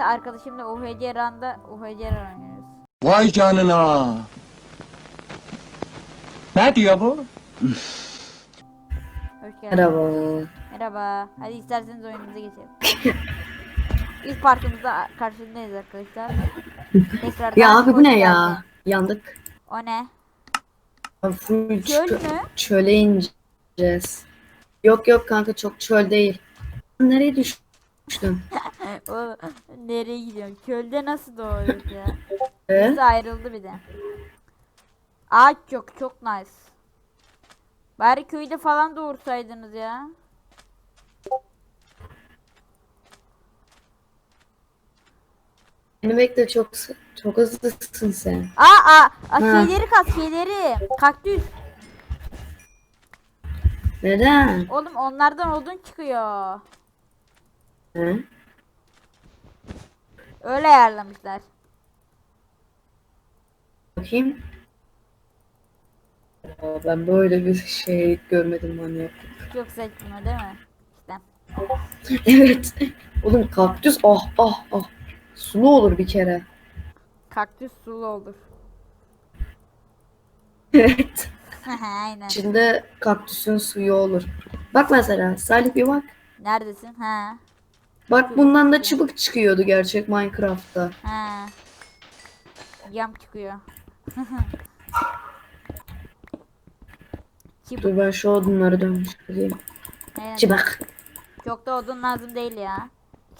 birlikte arkadaşımla UHC Run'da UHC Run oynuyoruz. Vay canına. Ne diyor bu? Hoş geldin. Merhaba. Merhaba. Hadi isterseniz oyunumuza geçelim. İlk partimizde karşınızdayız arkadaşlar. Tekrardan Ya abi bu ne ya? geldin. Yandık. O ne? Abi full Çöl çö- mü? çöle ineceğiz. Yok yok kanka çok çöl değil. Nereye düştüm? O nereye gidiyorsun? Çölde nasıl doğuyoruz ya? Ee? Biz ayrıldı bir de. Ağaç çok çok nice. Bari köyde falan doğursaydınız ya. Beni bekle çok çok hızlısın sen. Aa aa, aa Ha. şeyleri kas şeyleri. Kaktüs. Neden? Oğlum onlardan odun çıkıyor. He? Öyle ayarlamışlar. Bakayım. Aa, ben böyle bir şey görmedim manyak. Çok saçma değil mi? İşte. Evet. Oğlum kaktüs ah ah ah. Sulu olur bir kere. Kaktüs sulu olur. Evet. Aynen. İçinde kaktüsün suyu olur. Bak mesela Salih bir bak. Neredesin? Ha. Bak bundan da çıbık çıkıyordu gerçek Minecraft'ta. Ha. Yam çıkıyor. Çıp. Dur ben şu odunları dönüştüreyim. Aynen. Çıbık. Çok da odun lazım değil ya.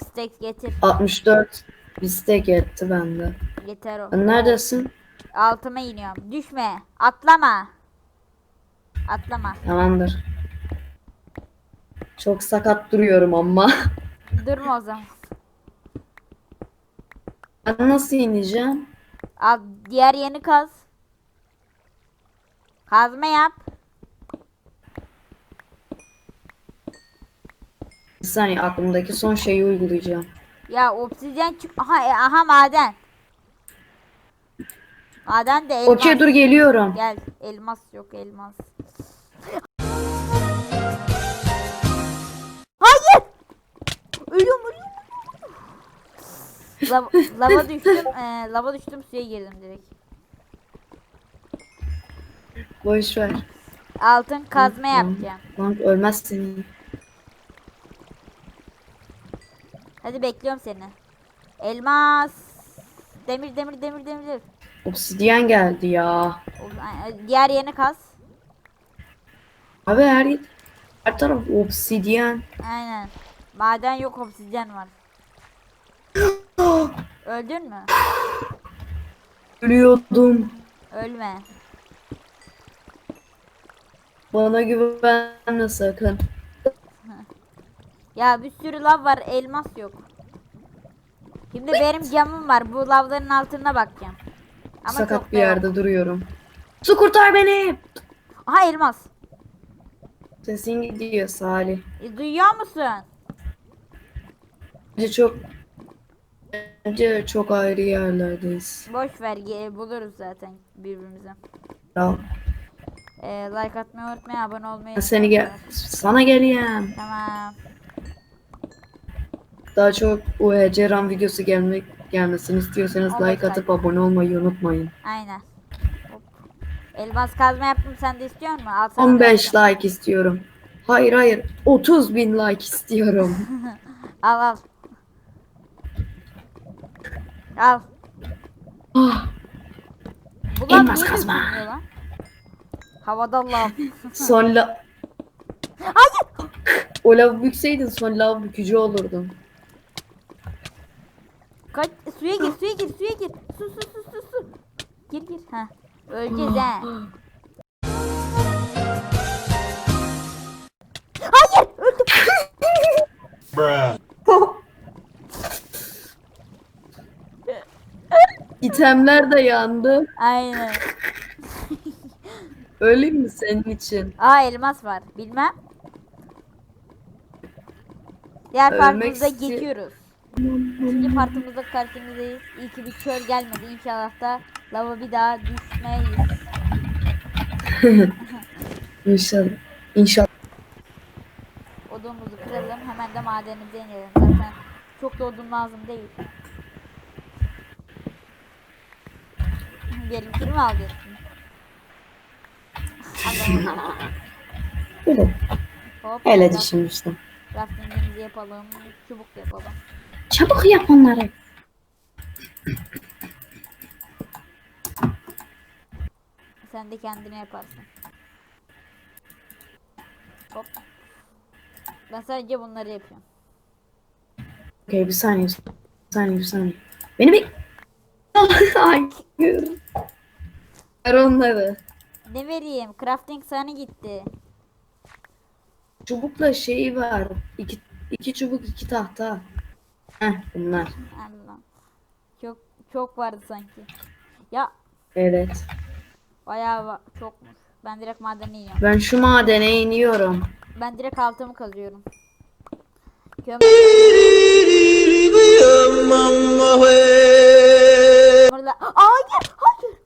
Steak getir. 64 istek etti bende. Yeter o. Neredesin? Altıma iniyorum. Düşme. Atlama. Atlama. Tamamdır. Çok sakat duruyorum ama. Durma o zaman. Ben nasıl ineceğim? Al diğer yeni kaz. Kazma yap. Bir saniye aklımdaki son şeyi uygulayacağım. Ya obsidyen çık. Aha e, aha maden. Maden de elmas. Okey dur geliyorum. Gel. Elmas yok elmas. Ölüyorum ölüyorum. Lav, lava düştüm. E, lava düştüm suya girdim direkt. Boş ver. Altın kazma yapacağım. Lan ölmezsin. Hadi bekliyorum seni. Elmas. Demir demir demir demir. Obsidyen geldi ya. Diğer yeni kaz. Abi her, her taraf obsidyen. Aynen. Maden yok obsidyen var. Öldün mü? Ölüyordum. Ölme. Bana güvenme sakın. Ya bir sürü lav var elmas yok. Şimdi benim camım var. Bu lavların altına bakacağım. Ama Sakat bir da yok. yerde duruyorum. Su kurtar beni. Aha elmas. Sesin gidiyor Salih. E, duyuyor musun? Bence çok Bence çok ayrı yerlerdeyiz. Boş ver ge- buluruz zaten birbirimizi. Ya, E, like atmayı unutmayın abone olmayı. ben seni gel unutmayın. sana geleyim. Tamam. Daha çok UHC RAM videosu gelmek gelmesini istiyorsanız Evet, like atıp abone olmayı unutmayın. Aynen. Hop. Elmas kazma yaptım sen de istiyor musun? Al sana 15 da- like istiyorum. Hayır hayır 30 bin like istiyorum. Al al. Al. Ah, Bu lav Elmas niye kazma. gözükmüyor lan? Havada lav. son la... Hayır. O lav bükseydin son lav bükücü olurdun. Kaç suya gir suya gir suya gir. Su su su su su. Gir gir. Ha. Öleceğiz ha. Hayır öldüm. İtemler de yandı. Aynen. Öleyim mi senin için? Aa elmas var. Bilmem. Diğer Ölmek partımıza isti- geçiyoruz. İkinci partımızda karşınızdayız. İyi ki bir çöl gelmedi. İnşallah da lava bir daha düşmeyiz. İnşallah. İnşallah. Odunumuzu kıralım. Hemen de madenimize inelim. Zaten çok da odun lazım değil. Benimkini mi? Böyle Hop. öyle düşünmüştüm. Crafting'imizi yapalım. Çubuk yapalım. Çabuk yap onları. Sen de kendine yaparsın. Hop. Ben sadece bunları yapıyorum. Okey bir saniye. Bir saniye bir saniye. Beni bir... Hayır. Ver onları. Ne vereyim? Crafting sana gitti. Çubukla şeyi var. İki, iki çubuk iki tahta. Heh bunlar. Allah. Çok çok vardı sanki. Ya Evet. bayağı va- çokmuş. Ben direkt madene iniyorum. Ben şu madene iniyorum. Ben direkt altımı kazıyorum. Kömür. Aa, Hayır, hayır.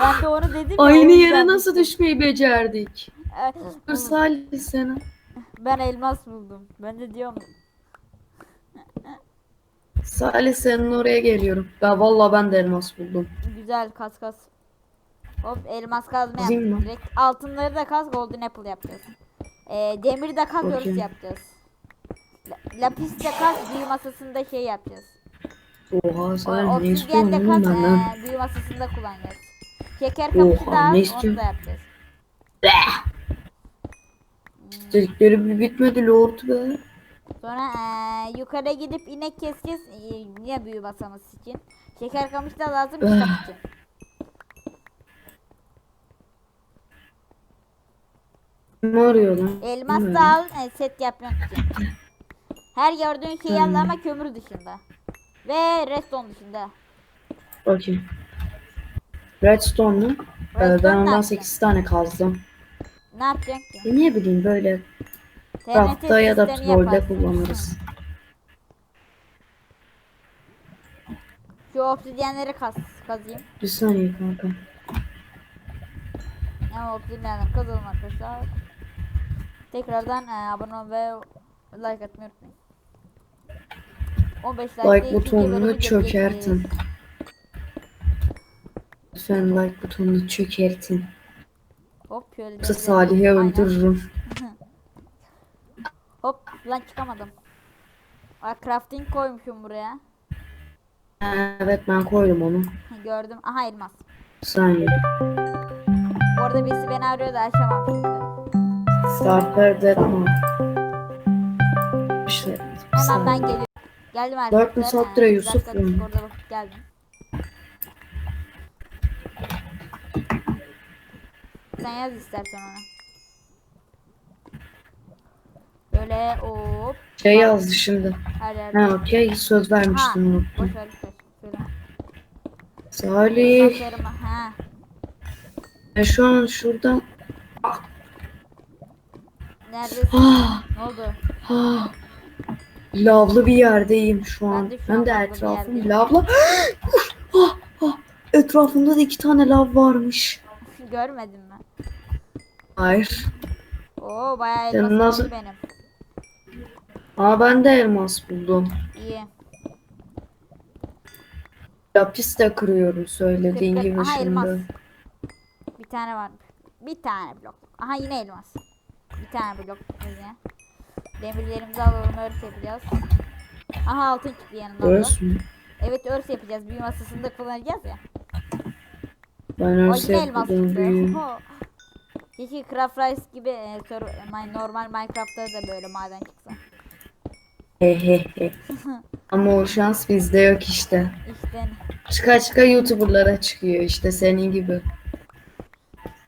Ben de onu dedim. ya, Aynı yüzden yere nasıl düşmeyi becerdik? Dur Salih sana. Ben elmas buldum. Ben de diyorum. Salih senin oraya geliyorum. Ya vallahi ben de elmas buldum. Güzel kas kas. Hop elmas kazma yaptık direkt. Altınları da kaz golden apple yapacağız. Ee, demiri de kaz Okey. örs yapacağız. La- lapis de kaz büyü masasında şey yapacağız. Oha O, Salih ne istiyorsun de oğlum kaz benden? ee, büyü masasında kullanacağız. Şeker kapısı da ne az onu istiyorsun? da yapacağız. Dedikleri bir bitmedi lord be. Sonra ee, yukarı gidip inek keseceğiz. Ee, yine büyü masamız için. Şeker kamışı da lazım kitap için. Ne arıyor lan? Elmas da al e, set yapmak için. Her gördüğün şeyi al ama kömür dışında. Ve redstone dışında. Okey. Redstone mu? Ee, Redstone ben ondan yapacaksın? 8 tane kazdım. Ne yapacaksın ki? E ne bileyim böyle rafta ya da trollde kullanırız. Şu obsidyenleri kaz, kazayım. Bir saniye kanka. Ama obsidyenleri kazalım arkadaşlar. Tekrardan e, abone ol ve like atmayı unutmayın. 15 like, butonunu çökertin. Lütfen like butonunu çökertin. Hop Yoksa. Salih'i öldürürüm. Hop lan çıkamadım. Aa, crafting koymuşum buraya. Evet ben koydum onu. Gördüm. Aha elmas. Saniye. Bu arada birisi beni arıyor da açamam şimdi. Starter Deadman. İşte Hemen ben geliyorum. Geldim Dört arkadaşlar. mü sattıra Ee, Yusuf? Orada bakıp geldim. Sen yaz istersen ona. Böyle hop Şey yazdı şimdi. her yerde. Ha okey söz vermiştim unuttum. Salih. Ha. Ben şu an şurada. Neredesin? Ah, ne oldu? Lavlı bir yerdeyim şu Ben an. de şu an Ben de lavlı bir etrafım yerdeyim. lavla. ah, ah. Etrafımda da iki tane lav varmış. Görmedin mi? Hayır. Oo bayağı Sen elmas nasıl- oldu benim. Aa ben de elmas buldum. İyi. Lapis de kırıyorum söylediğin Kırk- gibi Aha, şimdi. elmas. Bir tane var. Bir tane blok. Aha yine elmas. Bir tane blok yine. Demirlerimizi alalım örs yapacağız. Aha altın çıktı yanında. Örs mü? Evet örs yapacağız. Büyü masasında kullanacağız ya. Ben örs büyüğüm. Keşke Craft Rice gibi e, normal Minecraft'ta da böyle maden çıksa. Hehehe. Ama o şans bizde yok işte. İşte Çıka çıka YouTuber'lara çıkıyor işte senin gibi.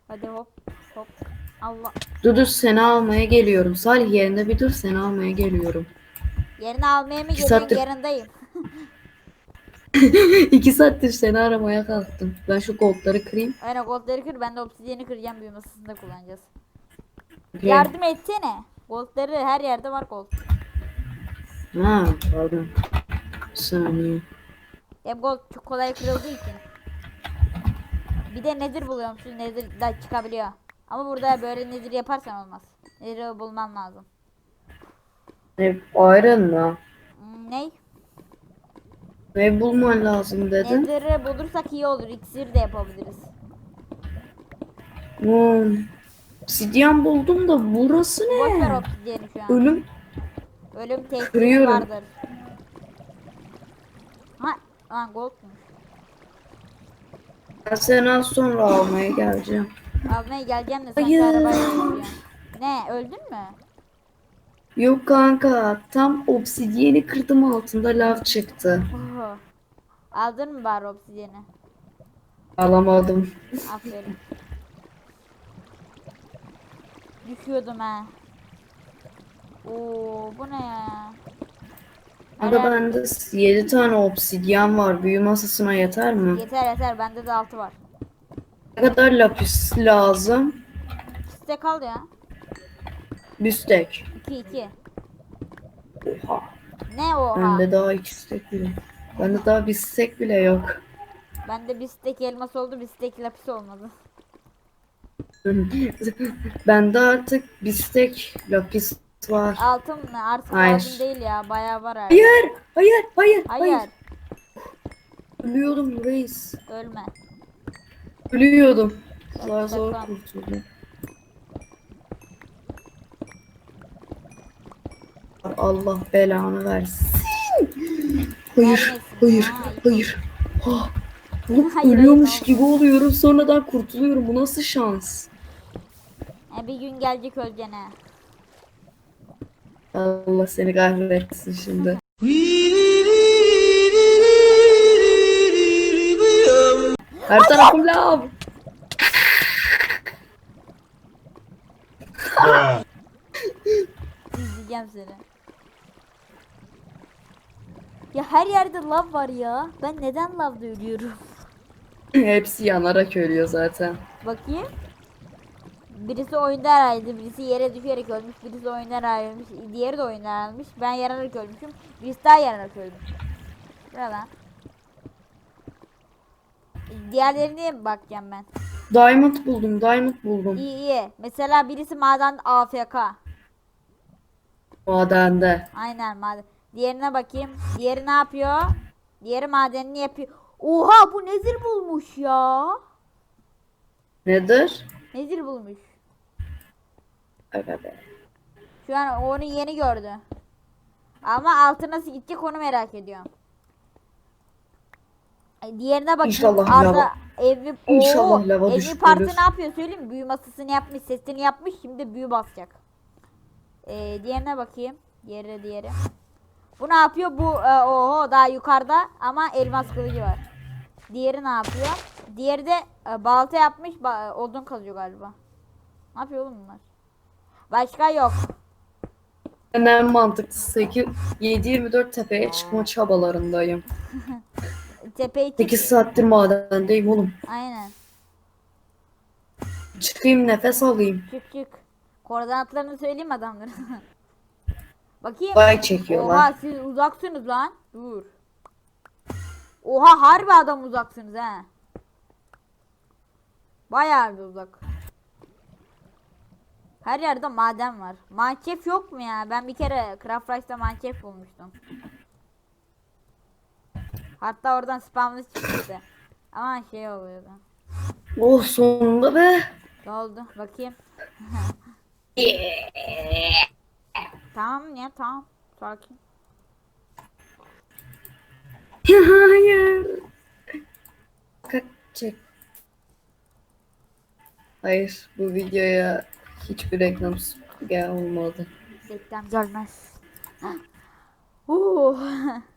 hadi hop Allah. Dudu seni almaya geliyorum. Salih yerinde bir dur seni almaya geliyorum. Yerini almaya mı İki geliyorsun? saattir- Yanındayım. İki saattir seni aramaya kalktım. Ben şu goldları kırayım. Aynen goldları kır ben de obsidyeni kıracağım büyü masasında kullanacağız. Okey. Yardım etsene. Goldları her yerde var gold. Ha pardon. Bir saniye. Hem gold çok kolay kırıldığı için. Bir de nedir buluyormuşsun nedir da çıkabiliyor. Ama burada böyle nedir yaparsan olmaz. Nedir bulman lazım. Ne, iron mı? Ney? Ne bulman lazım dedin? Nether'ı bulursak iyi olur. İksir de yapabiliriz. Hmm. Obsidyen buldum da burası Boş ver ne? obsidiyeni şu an. Ölüm. Ölüm Kırıyorum. vardır. Ha, lan goldmuş. Ben seni az sonra almaya geleceğim. Almaya geleceğim de sen Hayır. Ne öldün mü? Yok kanka tam obsidyeni kırdım altında lav çıktı. Oho. Aldın mı bari obsidiyeni? Alamadım. Aferin. Düşüyordum ha. Oo bu ne ya? Aga Hala- bende 7 tane obsidyen var. Büyü masasına yeter mi? Yeter yeter bende de altı var. Ne kadar lapis lazım? İşte kal ya. Büstek. 2 2. Oha. Ne oha? Bende daha iki stek bile. Bende daha bir stek bile yok. Bende bir stek elmas oldu bir stek lapis olmadı. Bende artık bir stek lapis var. Altın ne? Artık Hayır. lazım değil ya. Bayağı var abi. Hayır, hayır, hayır, hayır. Hayır. Ölüyordum reis. Ölme. Ölüyordum. Zor Saklan. zor kurtuldum. Allah belanı versin. Hayır, Vermesin. hayır, Ha, hayır. Ah, oğlum Hayır, ölüyormuş hayır, gibi oluyorum. Sonradan kurtuluyorum. Bu nasıl şans? E, bir gün gelecek öleceğine. Allah seni kahretsin şimdi. Her tarafım lav. İzleyeceğim seni. Ya her yerde lav var ya. Ben neden lavda ölüyorum? Hepsi yanarak ölüyor zaten. Bakayım. Birisi oyunda herhalde, birisi yere düşerek ölmüş, birisi oyunda herhalde ölmüş, diğeri de oyunda herhalde ölmüş. Ben yararak ölmüşüm, birisi daha yararak ölmüş. Lan? Diğerlerine bakacağım ben? Diamond buldum, diamond buldum. İyi iyi. Mesela birisi maden AFK. Madende. Aynen maden. Diğerine bakayım. Diğeri ne yapıyor? Diğeri madenini yapıyor. Oha bu nezir bulmuş ya. Nedir? Nezir bulmuş. Be. Şu an onu yeni gördü. Ama altı nasıl gidecek onu merak ediyorum. Diğerine bakayım. İnşallah Arda lava- evi İnşallah Oo, lava evi düşürür. parti ne yapıyor söyleyeyim mi? Büyü masasını yapmış, sesini yapmış. Şimdi büyü basacak. Ee, diğerine bakayım. Diğeri diğeri. Bu ne yapıyor? Bu e, oho daha yukarıda ama elmas kılıcı var. Diğeri ne yapıyor? Diğeri de e, balta yapmış, ba- odun kazıyor galiba. Ne yapıyor oğlum bunlar? Başka yok. En mantıklısı 8, 7-24 tepeye çıkma çabalarındayım. Tepeyi çık. 8 saattir madendeyim oğlum. Aynen. Çıkayım nefes alayım. Çık çık. Koordinatlarını söyleyeyim adamların. Bakayım. Bay çekiyorlar. Oha siz uzaksınız lan. Dur. Oha harbi adam uzaksınız he. Bayağı bir uzak. Her yerde maden var. Mançef yok mu ya? Ben bir kere Craft Rice'da mançef bulmuştum. Hatta oradan spamlı çıktı. Ama şey oluyordu. Oh sonunda be. Ne oldu? Bakayım. tamam ya tamam. Sakin. Hayır. Kalk çek. Hayır bu videoya hiçbir reklam gel olmadı. Reklam gelmez. Oo.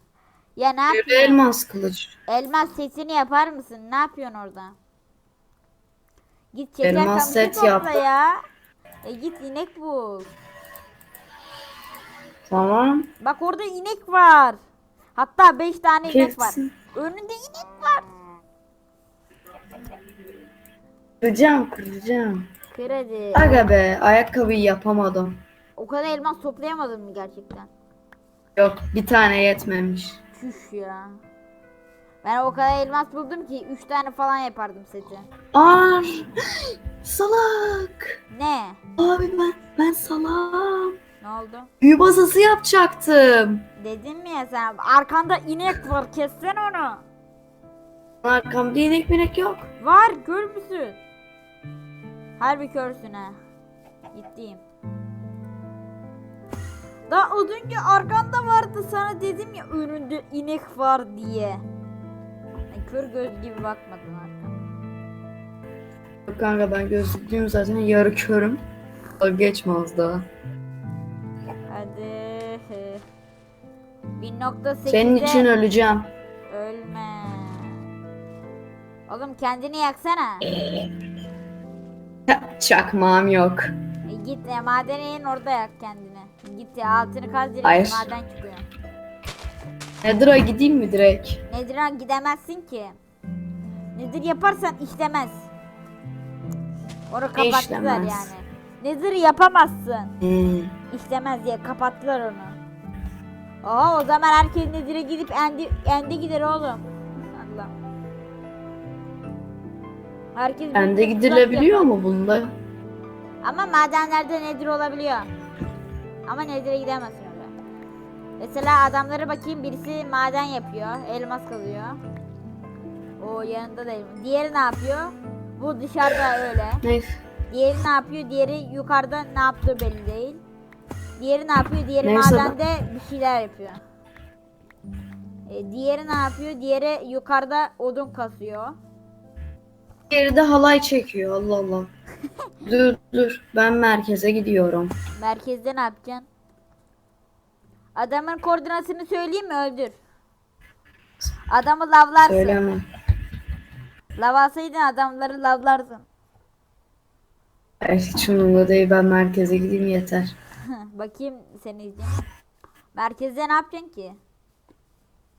ya ne yapıyorsun? elmas kılıç. Elmas sesini yapar mısın? Ne yapıyorsun orada? Git çeker Elmas set topla yap. ya. E git inek bul. Tamam. Bak orada inek var. Hatta 5 tane inek var. Kesin. Önünde inek var. Kıracağım kıracağım. Kredi. Aga be ayakkabıyı yapamadım. O kadar elmas toplayamadın mı gerçekten? Yok bir tane yetmemiş. Çüş ya. Ben o kadar elmas buldum ki 3 tane falan yapardım seti. Ar salak. Ne? Abi ben ben salam. Ne oldu? Büyü masası yapacaktım. Dedim mi ya sen arkanda inek var kessen onu. Arkamda inek minek yok. Var kör müsün? Harbi körsün ha. Ciddiyim. Daha az önce arkanda vardı sana dedim ya önünde inek var diye. Yani kör göz gibi bakmadın arkana. Yok kanka ben gözlüklüyüm zaten yarı körüm. Geçme az daha. Hadi. 1.8'de Senin için öleceğim. ölme. Oğlum kendini yaksana. Çakmağım yok. Git ya madene in orada yak kendini. Git ya altını kaz direkt Hayır. maden çıkıyor. Nedir'a gideyim mi direkt? Nedir ha gidemezsin ki. Nedir yaparsan işlemez. Onu kapattılar işlemez? yani. Nedir yapamazsın. Hmm. İşlemez diye kapattılar onu. Oha o zaman herkes Nedir'e gidip endi, endi gider oğlum. Allah. Herkes Bende gidilebiliyor mu bunda? Ama madenlerde nedir olabiliyor. Ama nedir'e gidemezsin oraya. Mesela adamlara bakayım birisi maden yapıyor. Elmas kazıyor. O yanında da elmas. Diğeri ne yapıyor? Bu dışarıda öyle. Neyse. Diğeri ne yapıyor? Diğeri yukarıda ne yaptığı belli değil. Diğeri ne yapıyor? Diğeri Neyse, madende bir şeyler yapıyor. E, diğeri ne yapıyor? Diğeri yukarıda odun kasıyor. Diğeri de halay çekiyor Allah Allah. Dur dur ben merkeze gidiyorum. Merkezde ne yapacaksın? Adamın koordinatını söyleyeyim mi? Öldür. Adamı lavlarsın. Söyleme. Lav alsaydın adamları lavlarsın. Hiç umurumda değil ben merkeze gideyim yeter. Bakayım seni izleyeyim. Merkezde ne yapacaksın ki?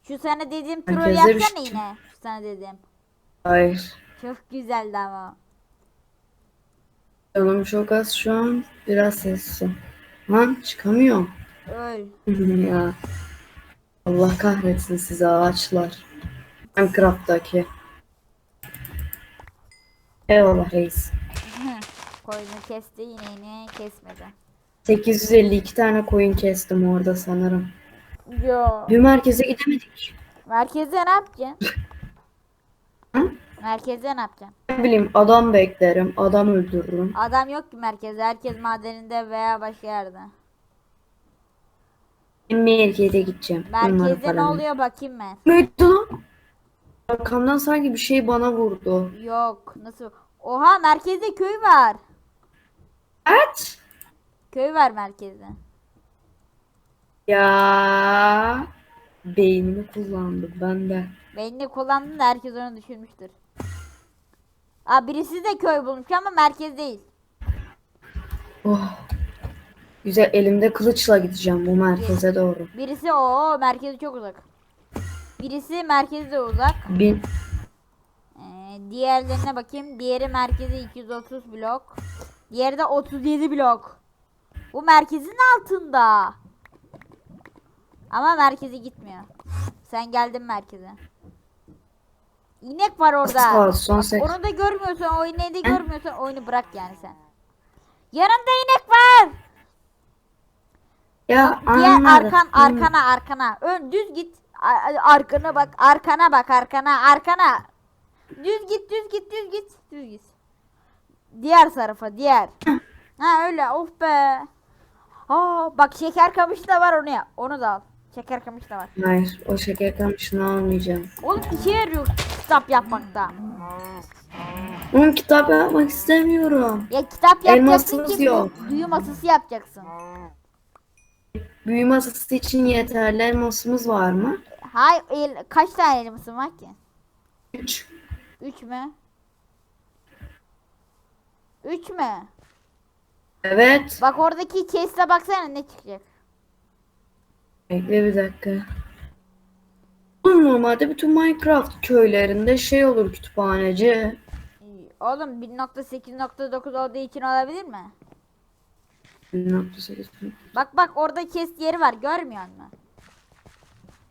Şu sana dediğim troll Merkezde bir yapsana şey- yine. Şu sana dediğim. Hayır. Çok güzeldi ama. Canım çok az şu an biraz sessiz. Lan çıkamıyorum. Öl. ya. Allah kahretsin sizi ağaçlar. Minecraft'taki. Eyvallah reis. Koyunu kesti ineğini kesmedi. 852 tane koyun kestim orada sanırım. Yo. Bir merkeze gidemedik. Merkezde ne yapacaksın? Merkezde ne yapacaksın? Ne bileyim adam beklerim, adam öldürürüm. Adam yok ki merkezde. Herkes madeninde veya başka yerde. Merkeze gideceğim. Onların Merkezde ne oluyor bakayım ben. Neydi lan? Arkamdan sanki bir şey bana vurdu. Yok. Nasıl? Oha merkezde köy var. Evet. Köy var merkezde. Ya beynimi kullandım ben de. Beynini kullandın da herkes onu düşünmüştür. Aa birisi de köy bulmuş ama merkez değil. Oh. Güzel elimde kılıçla gideceğim bu merkeze doğru. Birisi o merkezi çok uzak. Birisi merkezde uzak. Bin Ee, diğerlerine bakayım. Diğeri merkezi 230 blok. Diğeri de 37 blok. Bu merkezin altında. Ama merkeze gitmiyor. Sen geldin merkeze. İnek var orada. son sek- onu da görmüyorsan, o ineği de görmüyorsan oyunu bırak yani sen. Yanında inek var. ya Diğer anladım. arkan arkana arkana. Ön düz git. Arkana bak, arkana bak, arkana, arkana. Düz git, düz git, düz git, düz git. Diğer tarafa, diğer. Ha öyle. Of be. Aa bak şeker kamışı da var onu ya. Onu da al. Şeker kamışı da var. Hayır o şeker kamışını almayacağım. Oğlum işe yarıyor kitap yapmakta. Onun kitap yapmak istemiyorum. Ya kitap yapacaksın Elmasımız ki yok. bu büyü masası yapacaksın. Büyü masası için yeterli elmasımız var mı? Hay el, kaç tane elmasın var ki? 3. 3 mü? 3 mü? Evet. Bak oradaki chest'e baksana ne çıkacak. Bekle bir dakika. Normalde bütün Minecraft köylerinde şey olur kütüphaneci. Oğlum 1.8.9 olduğu için olabilir mi? 1.8. Bak bak orada chest yeri var görmüyor musun?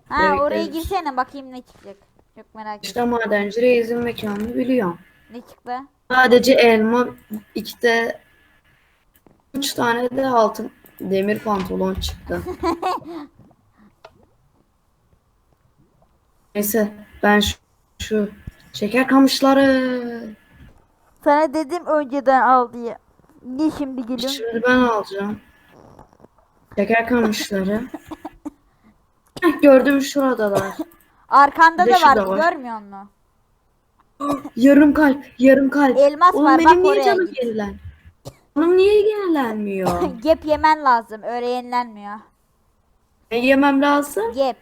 Ha Evet, oraya evet. girsene bakayım ne çıkacak. Çok merak ettim. İşte madenci reisin mekanını biliyorum. Ne çıktı? Sadece elma, iki de üç tane de altın Demir pantolon çıktı. Neyse ben şu, şu şeker kamışları Sana dedim önceden al diye. Niye şimdi geliyorsun? şimdi ben alacağım. Şeker kamışları. Heh, gördüm şuradalar. Arkanda Bir da şu var, da var. görmüyor musun? Yarım kalp, yarım kalp. Elmas Oğlum var, benim bak niye oraya canım git. yenilen? Canım niye yenilenmiyor? Gap yemen lazım. Öyle yenilenmiyor. ne yemem lazım? Gap.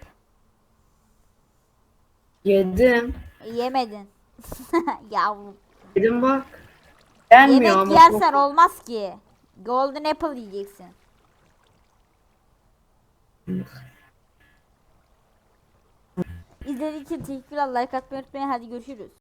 Yedim. Yemedin. Yavrum. Yedim bak. Gelmiyor Yemek ama yersen çok- olmaz ki. Golden apple yiyeceksin. İzlediğiniz için teşekkürler. Like atmayı unutmayın. Hadi görüşürüz.